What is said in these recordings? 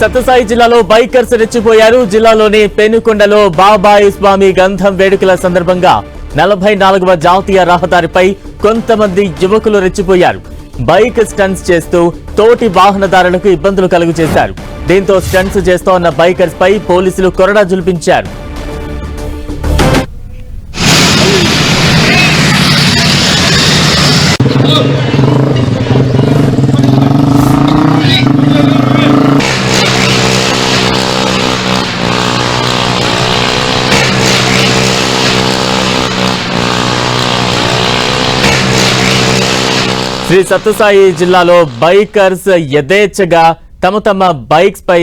సత్యసాయి జిల్లాలో బైకర్స్ రెచ్చిపోయారు. జిల్లాలోని పెనుకొండలో బాబాయి స్వామి గంధం వేడుకల సందర్భంగా నలభై నాలుగవ జాతీయ రహదారిపై కొంతమంది యువకులు రెచ్చిపోయారు. బైక్ స్టన్స్ చేస్తూ తోటి వాహనదారులకు ఇబ్బందులు కలుగు చేశారు. దీంతో స్టన్స్ చేస్తోన్న బైకర్స్ పై పోలీసులు కొరడా జులిపించారు. శ్రీ సత్యసాయి జిల్లాలో బైకర్స్ యథేచ్ఛగా తమ తమ బైక్స్ పై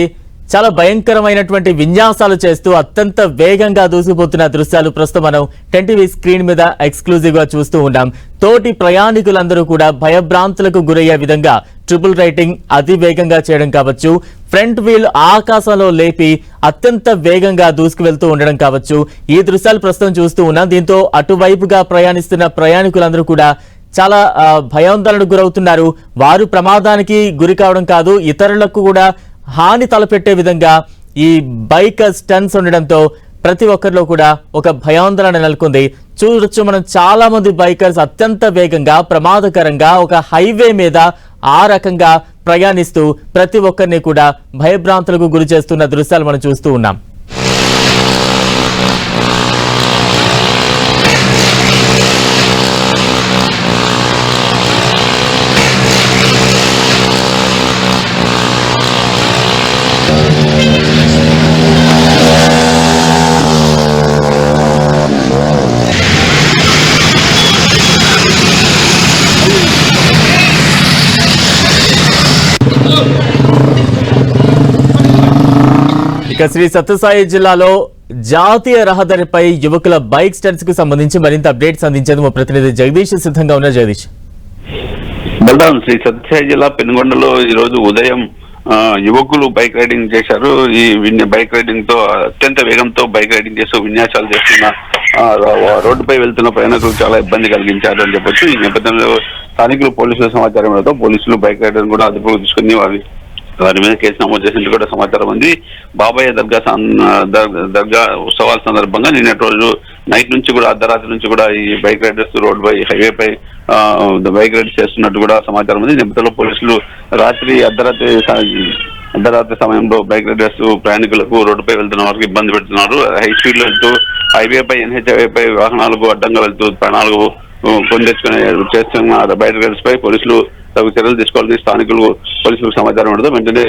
చాలా భయంకరమైనటువంటి విన్యాసాలు చేస్తూ అత్యంత వేగంగా దూసుకుపోతున్న దృశ్యాలు ప్రస్తుతం మనం టెన్టీవీ స్క్రీన్ మీద ఎక్స్క్లూజివ్గా చూస్తూ ఉన్నాం. తోటి ప్రయాణికులందరూ కూడా భయభ్రాంతులకు గురయ్యే విధంగా ట్రిపుల్ రైటింగ్ అతి వేగంగా చేయడం కావచ్చు. ఫ్రంట్ వీల్ ఆకాశంలో లేపి అత్యంత వేగంగా దూసుకు వెళ్తూ ఉండడం కావచ్చు. ఈ దృశ్యాలు ప్రస్తుతం చూస్తూ ఉన్నాం. దీంతో అటువైపుగా ప్రయాణిస్తున్న ప్రయాణికులందరూ కూడా చాలా భయాందోళనకు గురవుతున్నారు. వారు ప్రమాదానికి గురి కావడం కాదు ఇతరులకు కూడా హాని తలపెట్టే విధంగా ఈ బైక్ స్టన్స్ ఉండడంతో ప్రతి ఒక్కరిలో కూడా ఒక భయాందోళన నెలకొంది. చూడొచ్చు మనం చాలా మంది బైకర్స్ అత్యంత వేగంగా ప్రమాదకరంగా ఒక హైవే మీద ఆ రకంగా ప్రయాణిస్తూ ప్రతి ఒక్కరిని కూడా భయభ్రాంతులకు గురి చేస్తున్న దృశ్యాలు మనం చూస్తూ ఉన్నాం. ఇక శ్రీ సత్యసాయి జిల్లాలో జాతీయ రహదారిపై యువకుల బైక్ స్టంట్స్కు సంబంధించి మరింత అప్డేట్స్ అందించేందుకు మా ప్రతినిధి జగదీష్ సిద్ధంగా ఉన్నారు జగదీష్. బలరాం శ్రీ సత్యసాయి జిల్లా పెనుగొండలో ఈ రోజు ఉదయం ఆ, యువకులు బైక్ రైడింగ్ చేశారు. ఈ బైక్ రైడింగ్తో అత్యంత వేగంతో బైక్ రైడింగ్ చేస్తూ విన్యాసాలు చేస్తున్న రోడ్డుపై వెళ్తున్న ప్రయాణికులకు చాలా ఇబ్బంది కలిగించారు అని చెప్పొచ్చు. ఈ నేపథ్యంలో స్థానికులు పోలీసుల సమాచారం ఇవ్వడంతో పోలీసులు బైక్ రైడర్ కూడా అదుపులో తీసుకుని వారి వారి మీద కేసు నమోదు చేసినట్టు కూడా సమాచారం ఉంది. బాబాయ్ దర్గా దర్గా ఉత్సవాల సందర్భంగా నిన్నటి రోజు నైట్ నుంచి కూడా అర్ధరాత్రి నుంచి కూడా ఈ బైక్ రైడర్స్ రోడ్ పై హైవే పై ఆ, బైక్ రైడ్ చేస్తున్నట్టు కూడా సమాచారం ఉంది. నిమిత్తంలో పోలీసులు రాత్రి అర్ధరాత్రి అర్ధరాత్రి సమయంలో బైక్ రైడర్స్ ప్రయాణికులకు రోడ్డుపై వెళ్తున్న వారికి ఇబ్బంది పెడుతున్నారు. హై స్పీడ్లో వెళ్తూ హైవే పై ఎన్హెచ్ హైవే పై వాహనాలకు అడ్డంగా వెళ్తూ ప్రాణాలకు కొని చేస్తున్న బైక్ రైడర్స్ పై పోలీసులు తగు చర్యలు తీసుకోవాలని స్థానికులు పోలీసులకు సమాచారం ఉండదు వెంటనే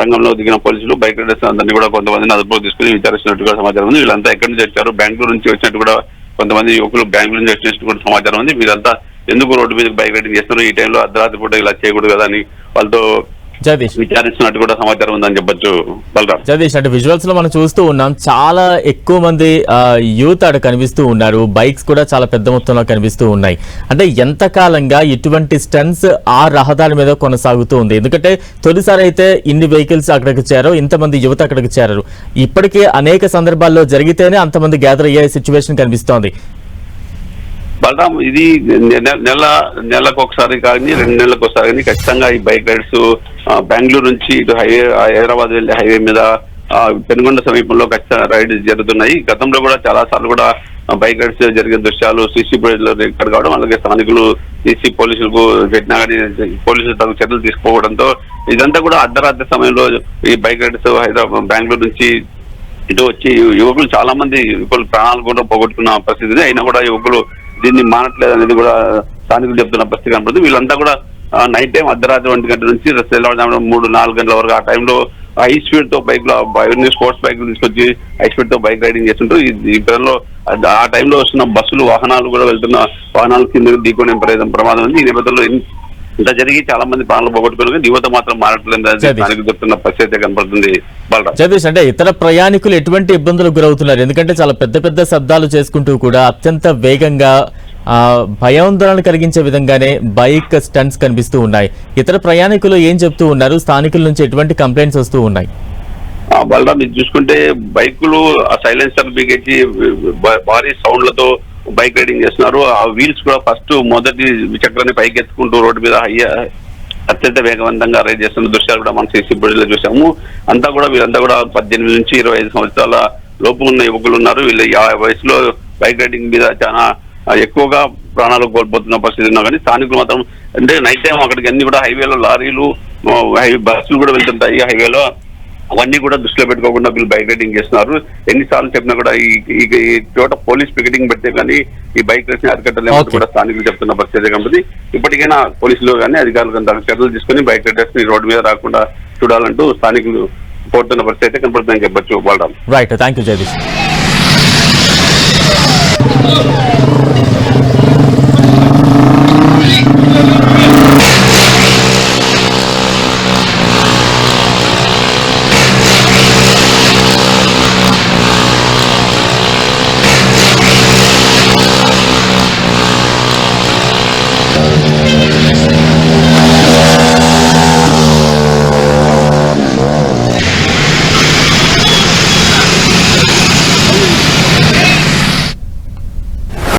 రంగంలో దిగిన పోలీసులు బైక్ రైడర్స్ అందరినీ కూడా కొంతమందిని అదుపులో తీసుకుని విచారిస్తున్నట్టుగా సమాచారం ఉంది. వీళ్ళంతా ఎక్కడి నుంచి వచ్చారు? బెంగళూరు నుంచి వచ్చినట్టు కూడా కొంతమంది యువకులు బెంగళూరు నుంచి వచ్చినట్టు కూడా సమాచారం ఉంది. వీరంతా ఎందుకు రోడ్డు మీద బైక్ రైడింగ్ చేస్తున్నారు? ఈ టైంలో అర్ధరాత్రి పూట ఇలా చేయకూడదు కదా అని వాళ్ళతో జగదీష్. విచారిస్తున్నట్టు కూడా సమాచారం ఉందని చెప్పొచ్చు బలరాం జగదీష్ అంటే విజువల్స్లో మనం చూస్తూ ఉన్నాం చాలా ఎక్కువ మంది యూత్ ఆడ కనిపిస్తూ ఉన్నారు బైక్స్ కూడా చాలా పెద్ద మొత్తంలో కనిపిస్తూ ఉన్నాయి. అంటే ఎంత కాలంగా ఇటువంటి స్టన్స్ ఆ రహదారి మీద కొనసాగుతూ ఉంది? ఎందుకంటే తొలిసారి అయితే ఇన్ని వెహికల్స్ అక్కడికి చేరారు ఇంతమంది యువత అక్కడికి చేరారు. ఇప్పటికే అనేక సందర్భాల్లో జరిగితేనే అంతమంది గ్యాదర్ అయ్యే సిచ్యువేషన్ కనిపిస్తోంది. బలరాం ఇది నెల నెల నెలకు ఒకసారి కానీ రెండు నెలలకు ఒకసారి కానీ ఖచ్చితంగా ఈ బైక్ రైడ్స్ ఆ, బెంగళూరు నుంచి ఇటు హైవే హైదరాబాద్ వెళ్ళే హైవే మీద పెనుగొండ సమీపంలో ఖచ్చితంగా రైడ్ జరుగుతున్నాయి. గతంలో కూడా చాలా సార్లు కూడా బైక్ రైడ్స్ జరిగే దృశ్యాలు సీసీ పోలీసులు రికార్డ్ కావడం అలాగే స్థానికులు సీసీ పోలీసులకు పెట్టినా కానీ పోలీసులు తగు చర్యలు తీసుకోవడంతో ఇదంతా కూడా అర్ధరాత్రి సమయంలో ఈ బైక్ రైడ్స్ హైదరాబాద్ బెంగళూరు నుంచి ఇటు వచ్చి యువకులు చాలా మంది యువకులు ప్రాణాలు కూడా పోగొట్టుకున్న పరిస్థితి అయినా కూడా యువకులు దీన్ని మానట్లేదు అనేది కూడా స్థానికులు చెప్తున్న పరిస్థితి కనపడుతుంది. వీళ్ళంతా కూడా నైట్ టైం అర్ధరాత్రి ఒంటి గంటల నుంచి తెల్లవారుజామున మూడు నాలుగు గంటల వరకు ఆ టైంలో హై స్పీడ్తో బైక్లో బైక్ స్పోర్ట్స్ బైక్ తీసుకొచ్చి హై స్పీడ్తో బైక్ రైడింగ్ చేస్తుంటారు. ఈ- పిల్లల్లో ఆ టైంలో వస్తున్న బస్సులు వాహనాలు కూడా వెళ్తున్న వాహనాలు కింద ఢీకొనే ప్రమాదం ప్రమాదం ఉంది. ఈ నేపథ్యంలో ఇంత జరిగి చాలా మంది ప్రాణాలు పోగొట్టుకున్నారు యువత మాత్రం మారట్లేదు చెప్తున్న పరిస్థితి కనపడుతుంది జగదీష్ అంటే ఇతర ప్రయాణికులు ఎటువంటి ఇబ్బందులకు గురవుతున్నారు? ఎందుకంటే చాలా పెద్ద పెద్ద శబ్దాలు చేసుకుంటూ కూడా అత్యంత వేగంగా భయాందోళన కలిగించే విధంగానే బైక్ స్టంట్స్ కనిపిస్తూ ఉన్నాయి. ఇతర ప్రయాణికులు ఏం చెప్తూ ఉన్నారు? స్థానికుల నుంచి ఎటువంటి కంప్లైంట్స్ వస్తూ ఉన్నాయి? బలరాం మీరు చూసుకుంటే బైకులు సైలెన్సర్ బిగించి భారీ సౌండ్లతో బైక్ రైడింగ్ చేస్తున్నారు. ఆ వీల్స్ కూడా ఫస్ట్ మొదటి చక్రాన్ని పైకి ఎత్తుకుంటూ రోడ్డు మీద హై అత్యంత వేగవంతంగా రైడ్ చేస్తున్న దృశ్యాలు కూడా మనం సీసీ ఫుటేజ్లో చూసాము. అంతా కూడా వీళ్ళంతా కూడా పద్దెనిమిది నుంచి ఇరవై ఐదు సంవత్సరాల లోపు ఉన్న యువకులు ఉన్నారు. వీళ్ళు ఆ వయసులో బైక్ రైడింగ్ మీద చాలా ఎక్కువగా ప్రాణాలు కోల్పోతున్న పరిస్థితి ఉన్నా కానీ స్థానికులు మాత్రం అంటే నైట్ టైం అక్కడికి అన్ని కూడా హైవేలో లారీలు హైవే బస్సులు కూడా వెళ్తుంటాయి. హైవేలో అవన్నీ కూడా దృష్టిలో పెట్టుకోకుండా వీళ్ళు బైక్ రైడింగ్ చేస్తున్నారు. ఎన్నిసార్లు చెప్పినా కూడా ఈ చోట పోలీస్ పికెటింగ్ పెడితే కానీ ఈ బైక్ రేస్ని అరికట్టలేమని కూడా స్థానికులు చెప్తున్న పరిస్థితి కాబట్టి ఇప్పటికైనా పోలీసులు కానీ అధికారులు కానీ చర్యలు తీసుకుని బైక్ రైడర్స్ని రోడ్డు మీద రాకుండా చూడాలంటూ స్థానికులు కోరుతున్న పరిస్థితి అయితే కనపడుతుందని చెప్పచ్చు వాళ్ళ right thank you Jagadish